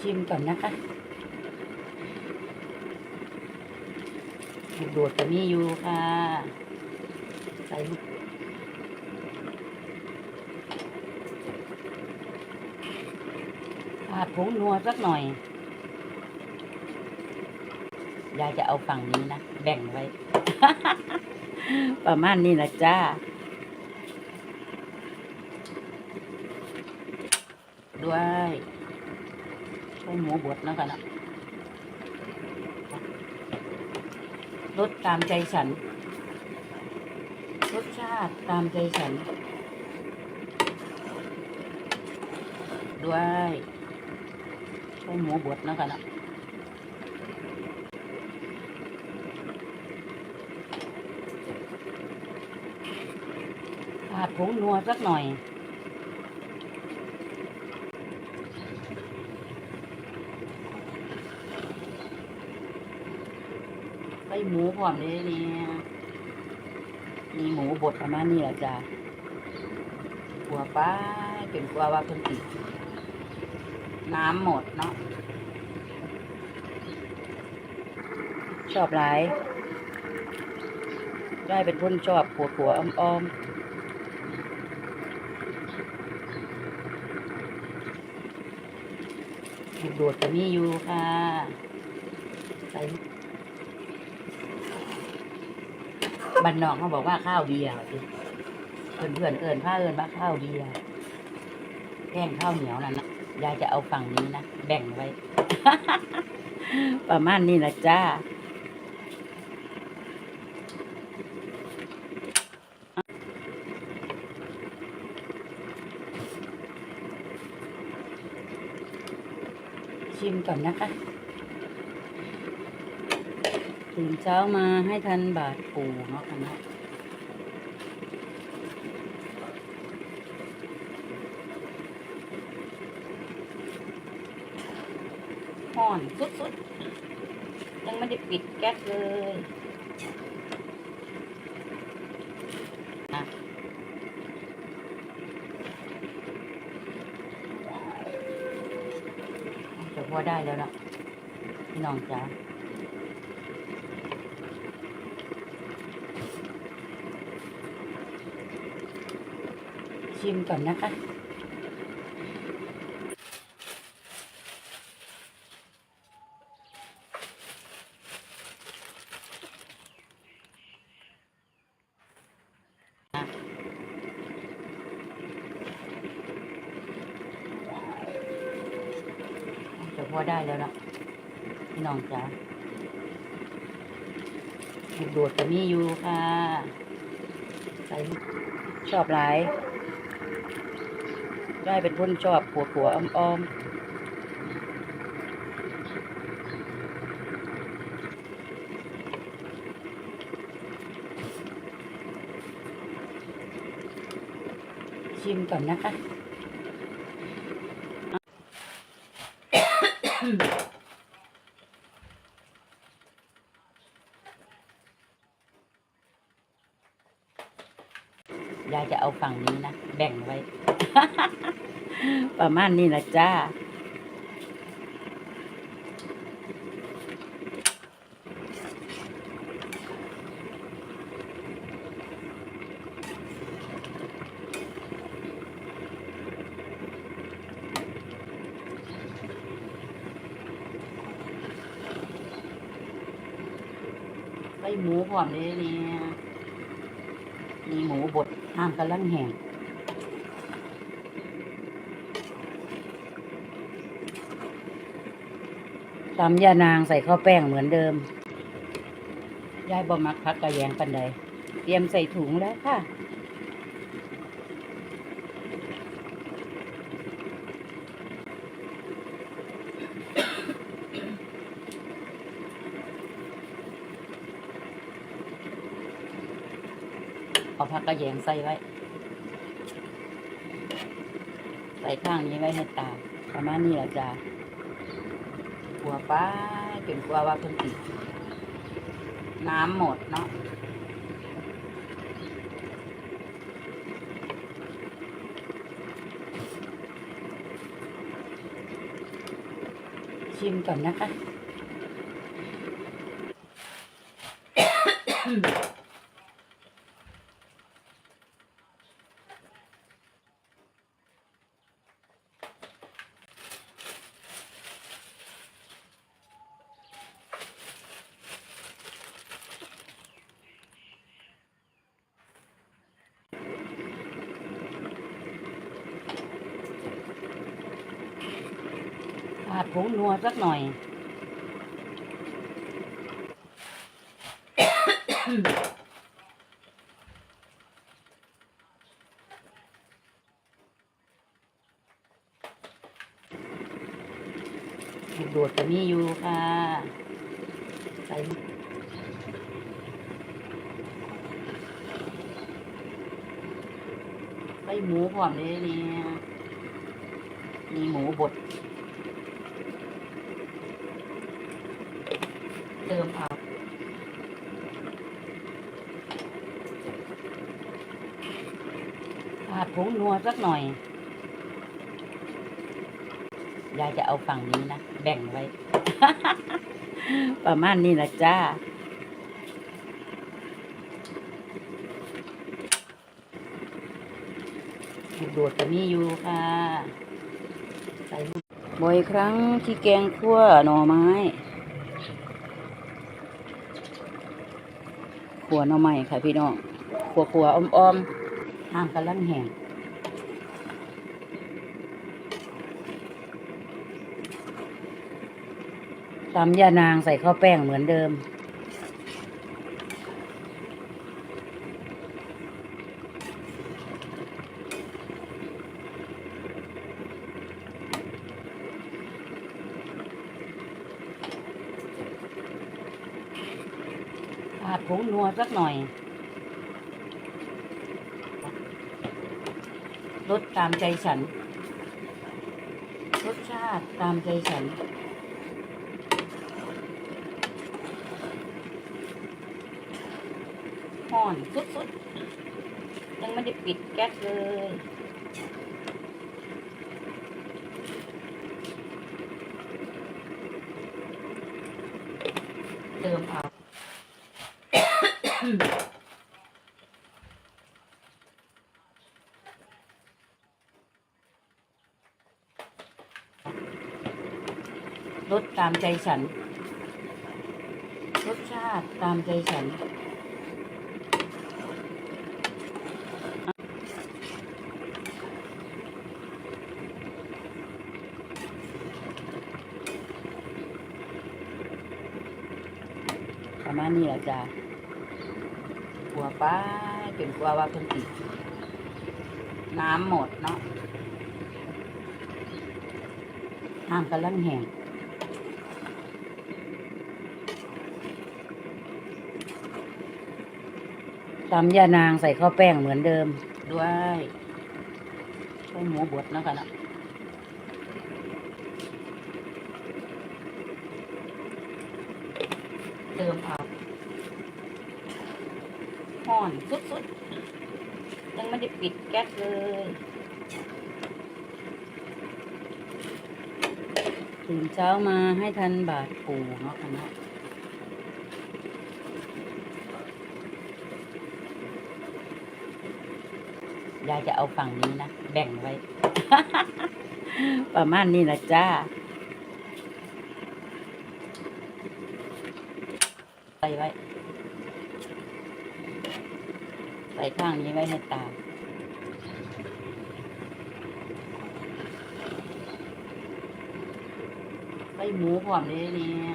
ชิมก่อนนะคะลูกโดดก็มีอยู่ค่ะ ใส่ลูกอาดผงนัวสักหน่อย ยายจะเอาฝั่งนี้นะ แบ่งไว้ ประมาณนี้นะจ้าด้วย ใช้หมูบดแล้วกันะรสตามใจฉัน รสชาติตามใจฉัน ด้วยใช้หมูบดแล้วกันะอาดผงนัวสักหน่อย หมูพร้อมเลยเนี่ยมีหมูบดประมาณนี้แหละจ้ะกลัวป้าเป็นกลัวว่าเพิ่นติดน้ำหมดเนาะชอบหลายได้เป็นคนชอบผัวผัวๆอ้อมๆลูกโดดก็มีอยู่ค่ะใส่ บันนอกเขาบอกว่าข้าวเบียร์เพื่อนเพื่อนเอินผ้าเอินว่าข้าวเบียร์แกงข้าวเหนียวนั่นนะยายจะเอาฝั่งนี้นะแบ่งไว้ ประมาณนี้นะจ้าชิมก่อนนะคะ ตื่นเช้ามาให้ทันบาทปู่เนาะค่ะเนาะห่อนสุดๆ ยังไม่ได้ปิดแก๊สเลยอะจะพอได้แล้วเนาะพี่น้องจ๋า ชิมก่อนนะคะ จะพอได้แล้วเนาะพี่น้องจ๋าลูดดก็มีอยู่ค่ะ ใส่ชอบหลาย ได้เป็นคนชอบผัวผัวอ้อมอ้อมชิมก่อนนะคะยายจะเอาฝั่งนี้นะ แบ่งไว้ ประมาณนี้นะจ้าใส่หมูพร้อมเลยเนี่ยมีหมูบดน้ำกำลังแห้ง ตำยานางใส่ข้าวแป้งเหมือนเดิม ยายบ่มักพักกระแยงปันใด เตรียมใส่ถุงแล้วค่ะเอาผักกระแยงใส่ไว้ ใส่ข้างนี้ไว้ให้ตาประมาณนี้แหละจ้า ลัวป้าเป็นกลัวว่าเพิ่นติดน้ำหมดเนาะชิมก่อนนะคะ ผัดผงนัวสักหน่อยลูกโดดก็มีอยู่ค่ะ ใส่ใส่หมูพร้อมเลยเนี่ยมีหมูบด เติมเอาผัดผงนัวสักหน่อย ยายจะเอาฝั่งนี้นะ แบ่งไว้ ประมาณนี้นะจ้าลูกโดดก็มีอยู่ค่ะใส่บ่อยครั้งที่แกงคั่วหน่อไม้ ขัวหน่อไม้ค่ะพี่น้องขัวขัวๆอ้อมๆห้างกำลังแห้งตำยานางใส่ข้าวแป้งเหมือนเดิม ผัดผงนัวสักหน่อยรสตามใจฉัน รสชาติตามใจฉัน ห่อนสุดๆ ยังไม่ได้ปิดแก๊สเลย เติมเอา รสตามใจฉัน รสชาติตามใจฉัน ประมาณนี้แหละจ้ะกลัวป้าจนกลัวว่าเพิ่นติดน้ำหมดเนาะน้ำกำลังแห้ง ตำยานางใส่ข้าวแป้งเหมือนเดิมด้วยใส่หมูบดนะคะนะเติมเอาห่อนสุดๆ ยังไม่ได้ปิดแก๊สเลยตื่นเช้ามาให้ทันบาทปู่เนาะค่ะนะ ยายจะเอาฝั่งนี้นะ แบ่งไว้ ประมาณนี้นะจ้าใส่ไว้ ใส่ข้างนี้ไว้ให้ตาใส่หมูพร้อมเลยเนี่ย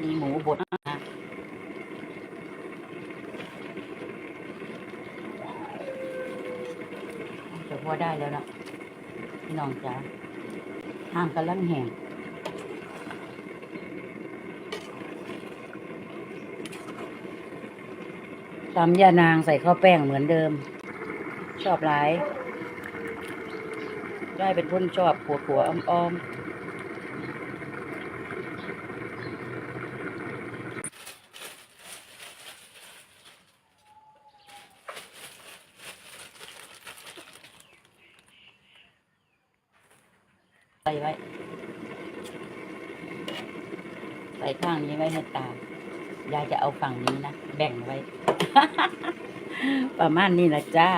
มีหมูบดนะจะ พอได้แล้วนะพี่น้องจ๋าห้ามกำลังแห้งตำยานางใส่ข้าวแป้งเหมือนเดิม ชอบหลาย ได้เป็นคนชอบขัวขัวๆอ้อมๆ ใส่ไว้ ใส่ข้างนี้ไว้ให้ตายายจะเอาฝั่งนี้นะ แบ่งไว้ ประมาณนี้นะจ้า